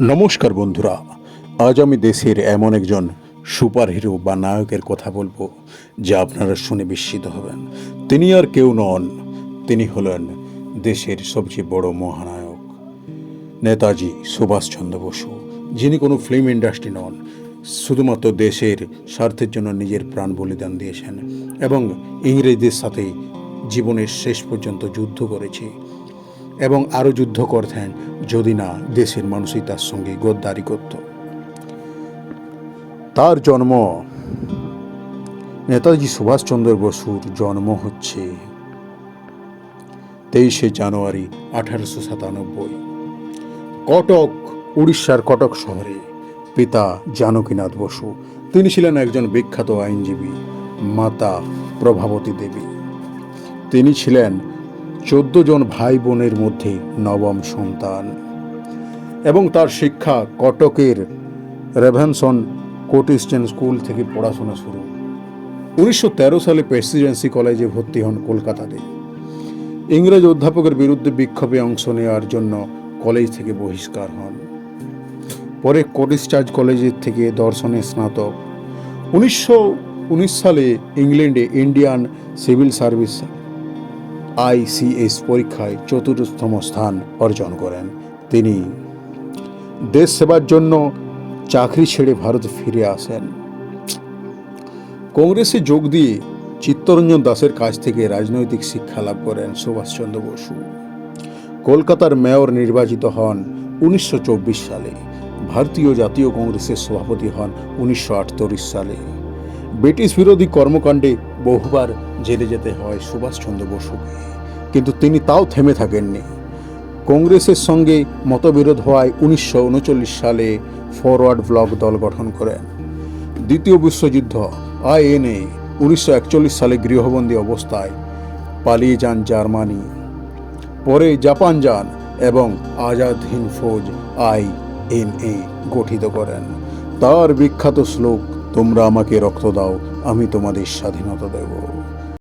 নমস্কার বন্ধুরা, আজ আমি দেশের এমন একজন সুপারহিরো বা নায়কের কথা বলব, যা আপনারা শুনে বিস্মিত হবেন। তিনি আর কেউ নন, তিনি হলেন দেশের সবচেয়ে বড় মহানায়ক। নেতাজি সুভাষচন্দ্র বসু, যিনি কোনো ফিল্ম ইন্ডাস্ট্রি নন, শুধুমাত্র দেশের স্বার্থের জন্য নিজের প্রাণ বলিদান দিয়েছেন এবং ইংরেজদের সাথে জীবনের শেষ পর্যন্ত যুদ্ধ করেছে। এবং আরও যুদ্ধ করতেন যদি না দেশের মানুষই তার সঙ্গে গদ্দারি করত। তার জন্ম নেতাজি সুভাষচন্দ্র বসুর জন্ম হচ্ছে তেইশে জানুয়ারি আঠারোশো সাতানব্বই। কটক, উড়িষ্যার কটক শহরে পিতা জানকীনাথ বসু। তিনি ছিলেন একজন বিখ্যাত আইনজীবী, মাতা প্রভাবতী দেবী। তিনি ছিলেন চোদ্দ জন ভাই বোনের মধ্যে নবম সন্তান। এবং তার শিক্ষা কটকের রেভেনসন কোটিস্টেন স্কুল থেকে পড়াশোনা শুরু। উনিশশো তেরো সালে প্রেসিডেন্সি কলেজে ভর্তি হন কলকাতাতে। ইংরেজ অধ্যাপকের বিরুদ্ধে বিক্ষোভে অংশ নেওয়ার জন্য কলেজ থেকে বহিষ্কার হন। পরে কোটিস্টার্জ কলেজের থেকে দর্শনে স্নাতক। উনিশশো উনিশ সালে ইংল্যান্ডে ইন্ডিয়ান সিভিল সার্ভিস আইসিএস পরীক্ষায় চতুর্থতম স্থান অর্জন করেন। তিনি দেশ সেবার জন্য চাকরি ছেড়ে ভারতে ফিরে আসেন। কংগ্রেসে যোগ দিয়ে চিত্তরঞ্জন দাসের কাছ থেকে রাজনৈতিক শিক্ষা লাভ করেন সুভাষচন্দ্র বসু। কলকাতার মেয়র নির্বাচিত হন উনিশশো চব্বিশ সালে। ভারতীয় জাতীয় কংগ্রেসের সভাপতি হন উনিশশো আটত্রিশ সালে। ব্রিটিশ বিরোধী কর্মকাণ্ডে বহুবার জেলে যেতে হয় সুভাষচন্দ্র বসুকে। কিন্তু তিনি তাও থেমে থাকেননি। কংগ্রেসের সঙ্গে মতবিরোধ হওয়ায় উনিশশো উনচল্লিশ সালে ফরওয়ার্ড ব্লক দল গঠন করেন। দ্বিতীয় বিশ্বযুদ্ধ, আইএনএ, উনিশশো একচল্লিশ সালে গৃহবন্দী অবস্থায় পালিয়ে যান জার্মানি। পরে জাপান যান এবং Azad Hind Fauj I N A গঠিত করেন। তার বিখ্যাত শ্লোক, তোমরা আমাকে রক্ত দাও আমি তোমাদের স্বাধীনতা দেব।